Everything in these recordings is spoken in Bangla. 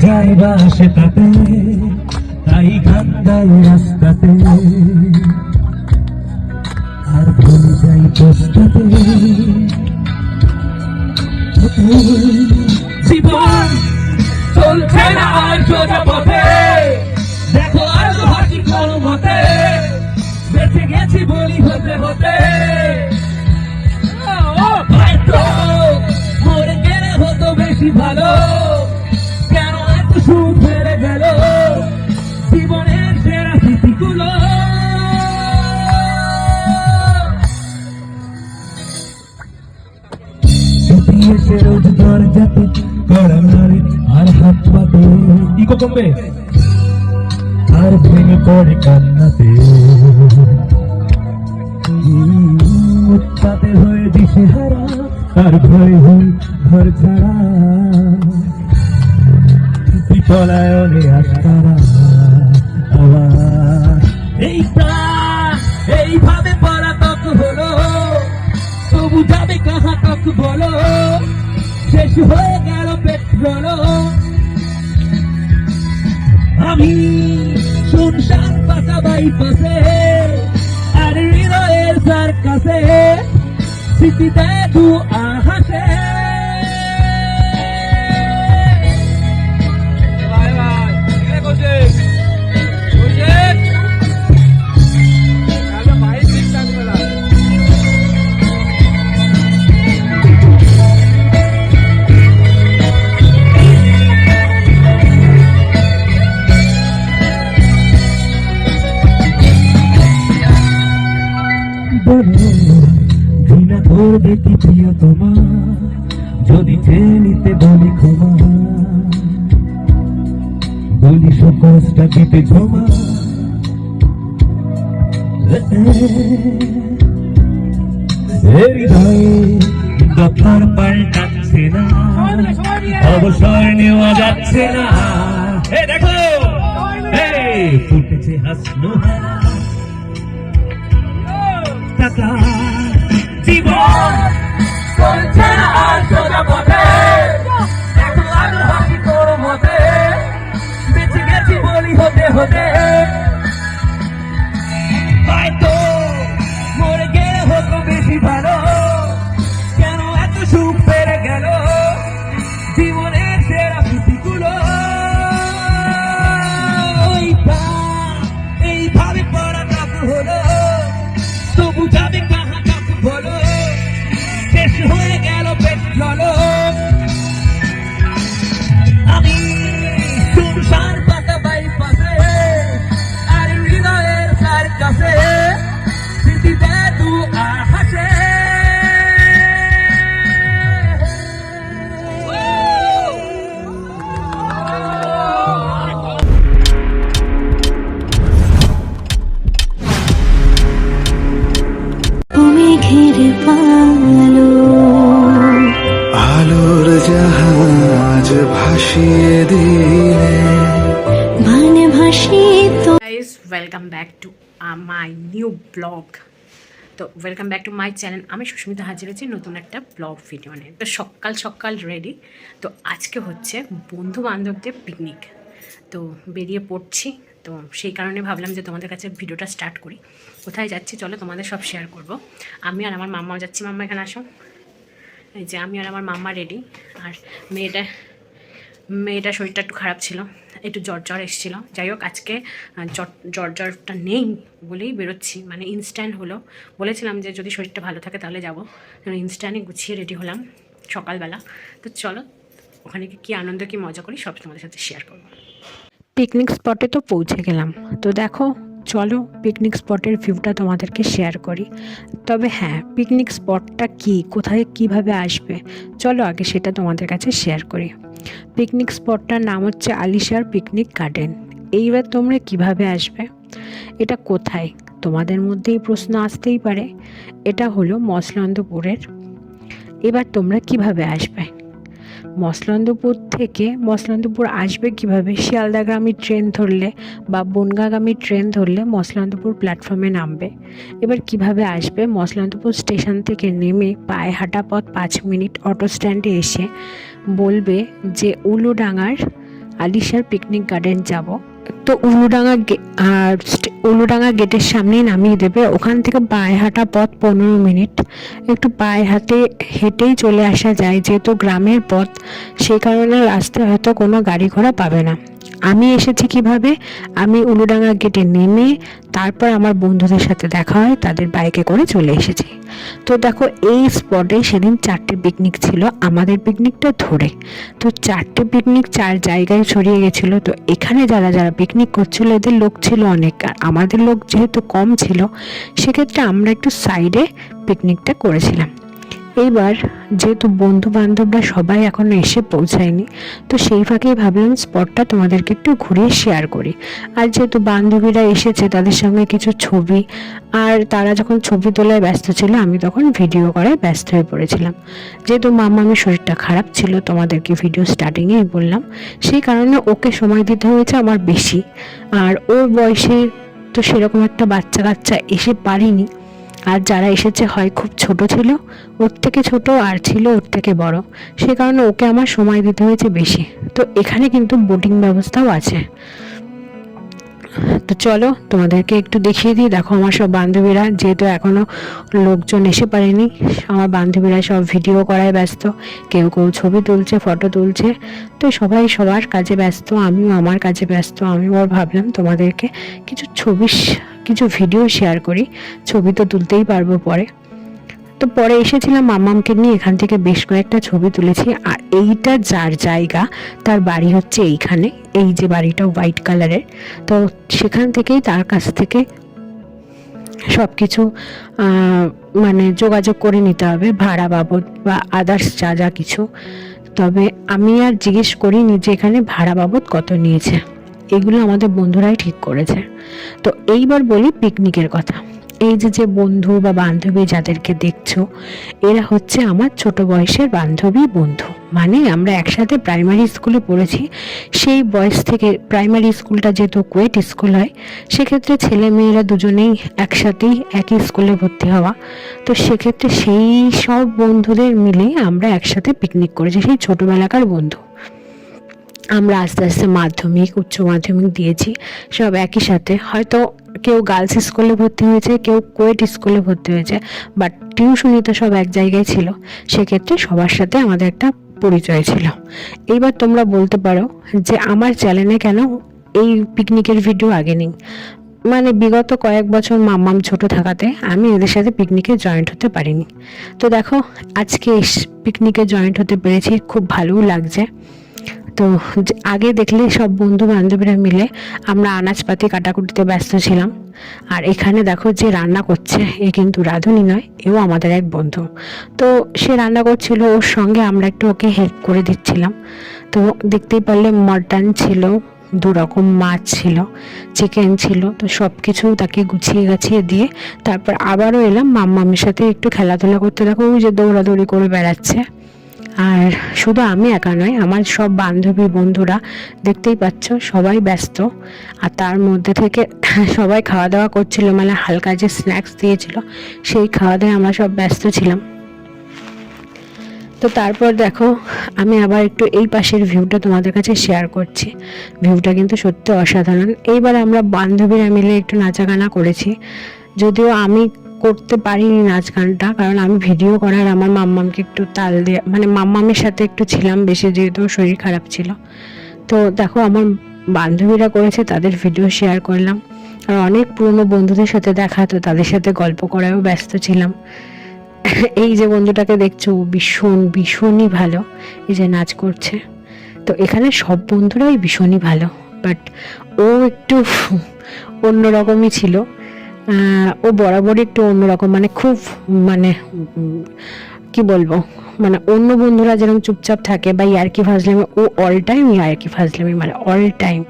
যায় বাসে তাতে তাই গান গাই রাস্তাতে। আর ভুল যাই পোস্টাতে। জীবন চলছে না আর সোজা পথে। দেখো আর হাসি কোনো মতে, বেঁচে গেছি বলি হতে হতে। হতো বেশি ভালো। কমবে আর ভেঙে পড়ে কান্নাতে। উৎপাতে হয়ে দিশে হারা, আর ভয় হই ঘর ছাড়া। বিপলায়নে আসারা আবার। এই প্রাণ এইভাবে পলাতক হলো, তবু যাবে কাহা তক বলো। শেষ হয়ে গেল পেট্রোল আমি শুনশান পাকা বাইপাসে আর হৃদয়ের সার কাছে স্মৃতিতে দু আহাসে কি প্রিয় তোমার। যদি চেয়ে নিতে বলি ক্ষমা। বলি সকসটা দিতে হৃদয়ে দফার পাল্টাচ্ছে না। অবসর নেওয়া যাচ্ছে না। দেখো। ফুটেছে হাসনো টাকা হতে টু মাই নিউ ব্লগ তো welcome back to my channel আমি সুস্মিতা হাজির হয়েছি নতুন একটা ব্লগ ভিডিও নিয়ে। তো সকাল সকাল রেডি তো আজকে হচ্ছে বন্ধু বান্ধবদের পিকনিক তো বেরিয়ে পড়ছি। তো সেই কারণে ভাবলাম যে তোমাদের কাছে ভিডিওটা স্টার্ট করি। কোথায় যাচ্ছি চলো তোমাদের সব শেয়ার করব। আমি আর আমার মাম্মাও যাচ্ছি। মাম্মা এখানে আসো। এই যে আমি আর আমার মাম্মা রেডি আর মেয়েটা মেয়েটা শরীরটা একটু খারাপ ছিল, একটু জ্বর জ্বর এসেছিল। যাই হোক, আজকে জ্বর জ্বর জ্বরটা নেই বলেই বেরোচ্ছি। মানে ইনস্ট্যান্ট হলো। বলেছিলাম যে যদি শরীরটা ভালো থাকে তাহলে যাব। ইনস্ট্যান্টে গুছিয়ে রেডি হলাম সকালবেলা। তো চলো, ওখানে কী আনন্দ, কী মজা করি সব তোমাদের সাথে শেয়ার করব। পিকনিক স্পটে তো পৌঁছে গেলাম। তো দেখো চলো পিকনিক স্পটের ভিউটা তোমাদেরকে শেয়ার করি। তবে হ্যাঁ পিকনিক স্পটটা কি? কোথায় কীভাবে আসবে? চলো আগে সেটা তোমাদের কাছে শেয়ার করি। পিকনিক স্পটটার নাম হচ্ছে আলিশার পিকনিক গার্ডেন এইবার তোমরা কীভাবে আসবে? এটা কোথায়? তোমাদের মধ্যেই প্রশ্ন আসতেই পারে। এটা হলো মসলন্দপুরের। এবার তোমরা কীভাবে আসবে? মসলন্দপুর থেকে মসলন্দপুর আসবে কীভাবে? শিয়ালদাগামী ট্রেন ধরলে বা বনগাগামী ট্রেন ধরলে মসলন্দপুর প্ল্যাটফর্মে নামবে। এবার কীভাবে আসবে? মসলন্দপুর স্টেশন থেকে নেমে পায়ে হাঁটা পথ পাঁচ মিনিট অটো স্ট্যান্ডে এসে বলবে যে উলুডাঙার আলিশার পিকনিক গার্ডেন যাব। তো উলুডাঙ্গা আর উলুডাঙ্গা গেটের সামনেই নামিয়ে দেবে। ওখান থেকে পায়ে হাঁটা পথ পনেরো মিনিট। একটু পায়ে হাতে হেঁটেই চলে আসা যায়। যেহেতু গ্রামের পথ, সেই কারণে রাস্তায় হয়তো কোনো গাড়ি ঘোড়া পাবে না। আমি এসেছি কীভাবে? আমি উলুডাঙ্গা গেটে নেমে তারপর আমার বন্ধুদের সাথে দেখা হয়, তাদের বাইকে করে চলে এসেছি। তো দেখো, এই স্পটে সেদিন চারটে পিকনিক ছিল, আমাদের পিকনিকটা ধরে। তো চারটে পিকনিক চার জায়গায় ছড়িয়ে গেছিল, তো এখানে যারা যারা পিকনিক করছিল, এদের লোক ছিল অনেক। আর আমাদের লোক যেহেতু কম ছিল, সেক্ষেত্রে আমরা একটু সাইডে পিকনিকটা করেছিলাম। এইবার যেহেতু বন্ধু বান্ধবরা সবাই এখনও এসে পৌঁছায়নি, তো সেই ফাঁকেই ভাবলাম স্পটটা তোমাদেরকে একটু ঘুরিয়ে শেয়ার করি। আর যেহেতু বান্ধবীরা এসেছে তাদের সঙ্গে কিছু ছবি, আর তারা যখন ছবি তোলায় ব্যস্ত ছিল, আমি তখন ভিডিও করায় ব্যস্ত হয়ে পড়েছিলাম। যেহেতু মামামির শরীরটা খারাপ ছিল, তোমাদেরকে ভিডিও স্টার্টিংয়েই বললাম, সেই কারণে ওকে সময় দিতে হয়েছে আমার বেশি। আর ওর বয়সে তো সেরকম একটা বাচ্চা কাচ্চা এসে পারিনি। আর যারা এসেছে হয় খুব ছোট ছিল, ওর থেকে ছোট আর ছিল ওর থেকে বড়। সে কারণে ওকে আমার সময় দিতে হয়েছে বেশি। তো এখানে কিন্তু বোটিং ব্যবস্থাও আছে। তো চলো, তোমাদেরকে একটু দেখিয়ে দিই। দেখো, আমার সব বান্ধবীরা, যেহেতু এখনও লোকজন এসে পারেনি আমার বান্ধবীরা সব ভিডিও করায় ব্যস্ত। কেউ কেউ ছবি তুলছে ফটো তুলছে। তো সবাই সবার কাজে ব্যস্ত, আমিও আমার কাজে ব্যস্ত। আর ভাবলাম তোমাদেরকে কিছু ছবি কিছু ভিডিও শেয়ার করি। ছবি তো তুলতেই পারব পরে। তো পরে এসেছিলাম মামামকে নিয়ে, এখান থেকে বেশ কয়েকটা ছবি তুলেছি। আর এইটা যার জায়গা, তার বাড়ি হচ্ছে এইখানে, এই যে বাড়িটা হোয়াইট কালারের। তো সেখান থেকেই তার কাছ থেকে সব কিছু মানে যোগাযোগ করে নিতে হবে, ভাড়া বাবদ বা আদার্স যা যা কিছু। তবে আমি আর জিজ্ঞেস করিনি যে এখানে ভাড়া বাবদ কত নিয়েছে। এগুলো আমাদের বন্ধুরাই ঠিক করেছে। তো এইবার বলি পিকনিকের কথা। এই যে যে বন্ধু বা বান্ধবী যাদেরকে দেখছ, এরা হচ্ছে আমার ছোট বয়সের বান্ধবী বন্ধু। মানে আমরা একসাথে প্রাইমারি স্কুলে পড়েছি, সেই বয়স থেকে প্রাইমারি স্কুলটা যেহেতু কোয়েট স্কুল হয়, সেক্ষেত্রে ছেলে মেয়েরা দুজনেই একসাথেই একই স্কুলে ভর্তি হওয়া। তো সেক্ষেত্রে সেই সব বন্ধুদের মিলে আমরা একসাথে পিকনিক করেছি, সেই ছোটোবেলাকার বন্ধু। আমরা আস্তে আস্তে মাধ্যমিক, উচ্চ মাধ্যমিক দিয়েছি, সব একই সাথে। হয়তো কেউ গার্লস স্কুলে ভর্তি হয়েছে, কেউ কোয়েট স্কুলে ভর্তি হয়েছে বাট টিউশনি তো সব এক জায়গায় ছিল। সেক্ষেত্রে সবার সাথে আমাদের একটা পরিচয় ছিল। এইবার তোমরা বলতে পারো যে আমার চ্যানেলে কেন এই পিকনিকের ভিডিও আগে নেই। মানে বিগত কয়েক বছর মাম্মাম ছোট থাকাতে আমি এদের সাথে পিকনিকে জয়েন্ট হতে পারিনি। তো দেখো, আজকে পিকনিকে জয়েন্ট হতে পেরেছি, খুব ভালোও লাগছে। তো আগে দেখলে সব বন্ধু বান্ধবীরা মিলে আমরা আনাজপাতি কাটাকুটিতে ব্যস্ত ছিলাম। আর এখানে দেখো যে রান্না করছে, এ কিন্তু রাঁধুনি নয়, এও আমাদের এক বন্ধু। তো সে রান্না করছিল, ওর সঙ্গে আমরা একটু ওকে হেল্প করে দিচ্ছিলাম। তো দেখতেই পারলে মটন ছিল, দু রকম মাছ ছিল চিকেন ছিল, তো সব কিছু তাকে গুছিয়ে গাছিয়ে দিয়ে তারপর আবারও এলাম মাম্মামের সাথে একটু খেলাধুলা করতে। দেখো ওই যে দৌড়াদৌড়ি করে বেড়াচ্ছে। আর শুধু আমি একা নয় আমার সব বান্ধবী বন্ধুরা দেখতেই পাচ্ছ, সবাই ব্যস্ত। আর তার মধ্যে থেকে সবাই খাওয়া দাওয়া করছিল মানে হালকা যে স্ন্যাক্স দিয়েছিল, সেই খাওয়া দাওয়ায় আমরা সব ব্যস্ত ছিলাম। তো তারপর দেখো, আমি আবার একটু এই পাশের ভিউটা তোমাদের কাছে শেয়ার করছি। ভিউটা কিন্তু সত্যি অসাধারণ। এইবার আমরা বান্ধবীরা মিলে একটু নাচা গানা করেছি। যদিও আমি করতে পারিনি নাচ গানটা কারণ আমি ভিডিও করার আমার মাম্মামকে একটু তাল দিয়ে মানে মাম্মামের সাথে একটু ছিলাম বেশি যেহেতু শরীর খারাপ ছিল। তো দেখো আমার বান্ধবীরা করেছে, তাদের ভিডিও শেয়ার করলাম। আর অনেক পুরনো বন্ধুদের সাথে দেখা, তো তাদের সাথে গল্প করায়ও ব্যস্ত ছিলাম। এই যে বন্ধুটাকে দেখছ ভীষণ, ভীষণই ভালো, এই যে নাচ করছে। তো এখানে সব বন্ধুরাই ভীষণই ভালো বাট ও একটু অন্যরকমই ছিল। ও বরাবরই একটু অন্যরকম মানে খুব মানে কি বলব মানে অন্য বন্ধুরা যেরকম চুপচাপ থাকে বা ইয়ার্কি ফাজলামি, ও অল টাইম ইয়ার্কি ফাজলামি মারে অল টাইম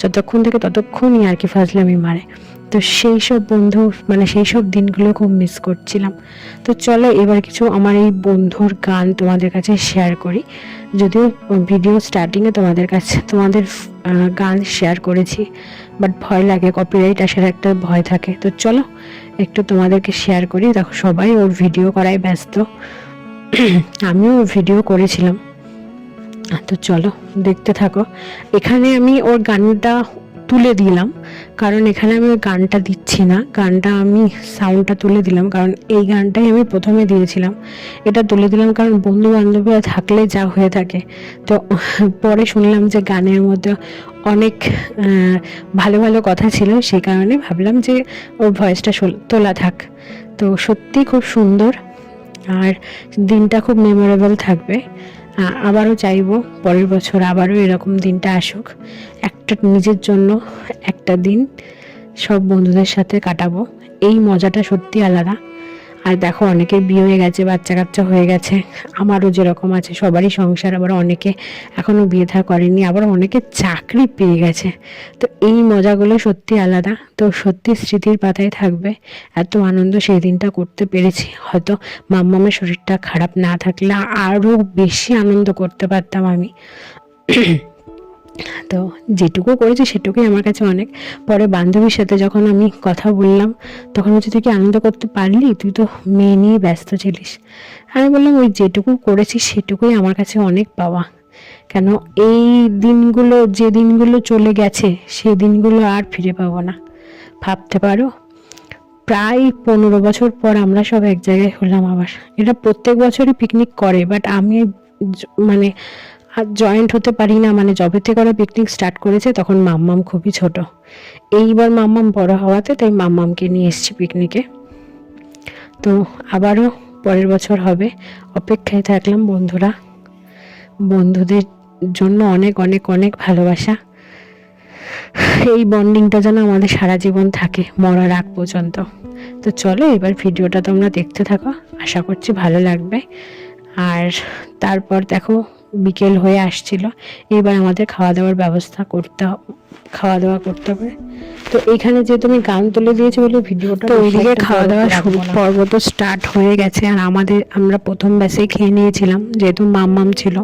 যতক্ষণ থেকে ততক্ষণ ইয়ার্কি ফাজলামি মারে। তো সেই সব বন্ধু মানে সেই সব দিনগুলো খুব মিস করছিলাম। তো চলো এবার কিছু আমার এই বন্ধুর গান তোমাদের কাছে শেয়ার করি। যদিও ভিডিও স্টার্টিংয়ে তোমাদের কাছে, তোমাদের গান শেয়ার করেছি। বাট ভয় লাগে কপিরাইট আসার একটা ভয় থাকে। তো চলো, একটু তোমাদেরকে শেয়ার করি। দেখো, সবাই ওর ভিডিও করায় ব্যস্ত। আমিও ভিডিও করেছিলাম। তো চলো, দেখতে থাকো। এখানে আমি ওর গানটা তুলে দিলাম। কারণ এখানে আমি গানটা দিচ্ছি না। গানটা আমি সাউন্ডটা তুলে দিলাম। কারণ এই গানটাই আমি প্রথমে দিয়েছিলাম। এটা তুলে দিলাম কারণ বন্ধু বান্ধবীরা থাকলে যা হয়ে থাকে। তো পরে শুনলাম যে গানের মধ্যে অনেক ভালো ভালো কথা ছিল। সেই কারণে ভাবলাম যে ওর ভয়েসটা তোলা থাক। তো সত্যি খুব সুন্দর। আর দিনটা খুব মেমোরেবল থাকবে। আবারও চাইব পরের বছর আবারও এরকম দিনটা আসুক। একটা নিজের জন্য একটা দিন সব বন্ধুদের সাথে কাটাবো। এই মজাটা সত্যি আলাদা। আর দেখো, অনেকের বিয়ে হয়ে গেছে বাচ্চা কাচ্চা হয়ে গেছে। আমারও যেরকম আছে, সবারই সংসার, আবার অনেকে এখনও বিয়ে থা করেনি আবার অনেকে চাকরি পেয়ে গেছে। তো এই মজাগুলো সত্যি আলাদা। তো সত্যি স্মৃতির পাতায় থাকবে। এত আনন্দ সেই দিনটা করতে পেরেছি। হয়তো মাম্মামের শরীরটা খারাপ না থাকলে আরও বেশি আনন্দ করতে পারতাম আমি। তো যেটুকু করেছি সেটুকুই আমার কাছে অনেক। পরে বান্ধবীর সাথে যখন আমি কথা বললাম, তখন হচ্ছে তুই কি আনন্দ করতে পারলি? তুই তো মেয়ে নিয়ে ব্যস্ত ছিলিস। আমি বললাম, ওই যেটুকু করেছি সেটুকুই আমার কাছে অনেক পাওয়া। কেন এই দিনগুলো, যে দিনগুলো চলে গেছে, সেই দিনগুলো আর ফিরে পাবো না। ভাবতে পারো, প্রায় পনেরো বছর পর আমরা সব এক জায়গায় হলাম আবার। এটা প্রত্যেক বছরই পিকনিক করে বাট আমি জ- মানে জয়েন্ট হতে পারি না মানে যবে থেকে ওরা পিকনিক স্টার্ট করেছে, তখন মাম্মাম খুবই ছোট। এইবার মাম্মাম বড় হওয়াতে তাই মাম্মামকে নিয়ে এসেছি পিকনিকে তো আবারও পরের বছর হবে, অপেক্ষায় থাকলাম বন্ধুরা। বন্ধুদের জন্য অনেক অনেক অনেক ভালোবাসা। এই বন্ডিংটা যেন আমাদের সারা জীবন থাকে, মরার আগ পর্যন্ত। তো চলো এবার ভিডিওটা তোমরা দেখতে থাকো, আশা করছি ভালো লাগবে। আর তারপর দেখো বিকেল হয়ে আসছিল এবার আমাদের খাওয়া দাওয়ার ব্যবস্থা করতে খাওয়া দাওয়া করতে হবে। তো এখানে যে তুমি গান তুলে দিয়েছ বলে ভিডিওটা তো ওইদিকে খাওয়া দাওয়া শুরু পর্ব তো স্টার্ট হয়ে গেছে আর আমাদের আমরা প্রথম ব্যাসেই খেয়ে নিয়েছিলাম যেহেতু মাম্মাম ছিল।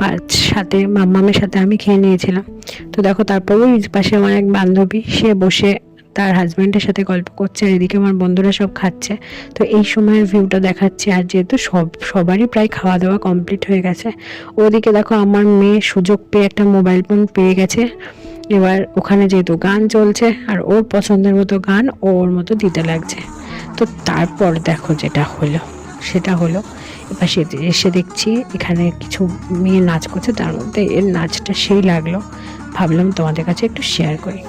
পাঁচ সাথে মাম্মামের সাথে আমি খেয়ে নিয়েছিলাম। তো দেখো তারপর ওই পাশে আমার এক বান্ধবী সে বসে তার হাজব্যান্ডের সাথে গল্প করছে আর এদিকে আমার বন্ধুরা সব খাচ্ছে। তো এই সময়ের ভিউটা দেখাচ্ছে আর যেহেতু সব, সবারই প্রায় খাওয়া দাওয়া কমপ্লিট হয়ে গেছে। ওদিকে দেখো আমার মেয়ে সুযোগ পেয়ে একটা মোবাইল ফোন পেয়ে গেছে। এবার ওখানে যেহেতু গান চলছে আর ওর পছন্দের মতো গান ওর মতো দিতে লাগছে। তো তারপর দেখো যেটা হলো, সেটা হলো এবার সে এসে দেখছি এখানে কিছু মেয়ে নাচ করছে, তার মধ্যে এর নাচটা সেই লাগল। ভাবলাম তোমাদের কাছে একটু শেয়ার করি।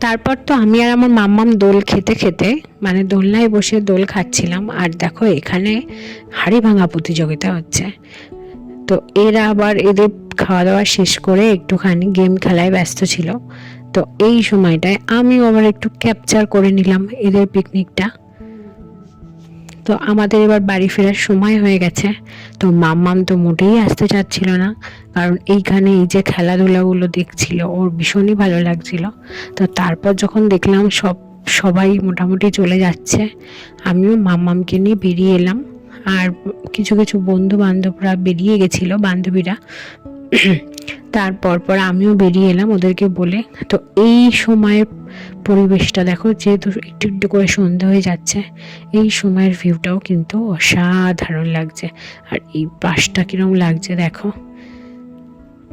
তারপর তো আমি আর আমার মাম্মাম দোল খেতে খেতে মানে দোলনায় বসে দোল খাচ্ছিলাম, আর দেখো এখানে হাড়ি ভাঙা প্রতিযোগিতা হচ্ছে। তো এরা আবার এদের খাওয়া দাওয়া শেষ করে একটুখানি গেম খেলায় ব্যস্ত ছিল। তো এই সময়টায় আমিও আবার একটু ক্যাপচার করে নিলাম এদের পিকনিকটা তো আমাদের এবার বাড়ি ফেরার সময় হয়ে গেছে। তো মাম্মাম তো মোটেই আসতে চাচ্ছিল না। কারণ এইখানে এই যে খেলাধুলাগুলো দেখছিল, ওর ভীষণই ভালো লাগছিল। তো তারপর যখন দেখলাম সব, সবাই মোটামুটি চলে যাচ্ছে, আমিও মাম্মামকে নিয়ে বেরিয়ে এলাম। আর কিছু কিছু বন্ধু বান্ধবরা বেরিয়ে গেছিল, বান্ধবীরা। তারপর পর আমিও বেরিয়ে এলাম ওদেরকে বলে। তো এই সময়ের পরিবেশটা দেখো, যেহেতু একটু একটু করে সন্ধে হয়ে যাচ্ছে, এই সময়ের ভিউটাও কিন্তু অসাধারণ লাগছে। আর এই পাশটা কিরম লাগছে দেখো।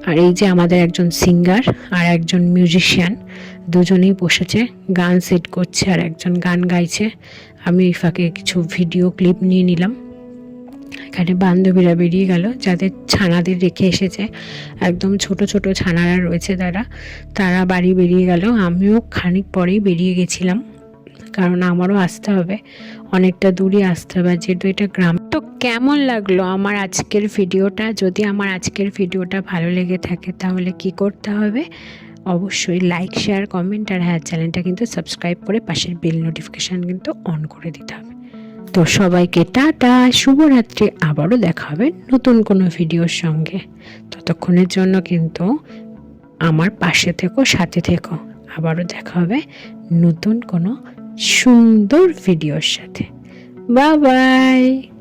আর এই যে আমাদের একজন সিঙ্গার আর একজন মিউজিশিয়ান দুজনেই বসেছে, গান সেট করছে আর একজন গান গাইছে। আমি এই ফাঁকে কিছু ভিডিও ক্লিপ নিয়ে নিলাম। এখানে বান্ধবীরা বেরিয়ে গেল, যাদের ছানাদের রেখে এসেছে। একদম ছোট ছোট ছানারা রয়েছে তারা। তারা বাড়ি বেরিয়ে গেল। আমিও খানিক পরেই বেরিয়ে গেছিলাম, কারণ আমারও আসতে হবে। অনেকটা দূরে আসতে হবে যেহেতু এটা গ্রাম। তো কেমন লাগল আমার আজকের ভিডিওটা? যদি আমার আজকের ভিডিওটা ভালো লেগে থাকে, তাহলে কি করতে হবে? অবশ্যই লাইক শেয়ার কমেন্ট আর হ্যাঁ চ্যানেলটা কিন্তু সাবস্ক্রাইব করে পাশের বেল নোটিফিকেশান কিন্তু অন করে দিতে হবে। তো সবাইকে টাটা, শুভরাত্রি, আবারও দেখা হবে নতুন কোনো ভিডিওর সঙ্গে। ততক্ষণের জন্য কিন্তু আমার পাশে থেকো, সাথে থেকো। আবারও দেখা হবে নতুন কোনো সুন্দর ভিডিওর সাথে। বাবাই বাই!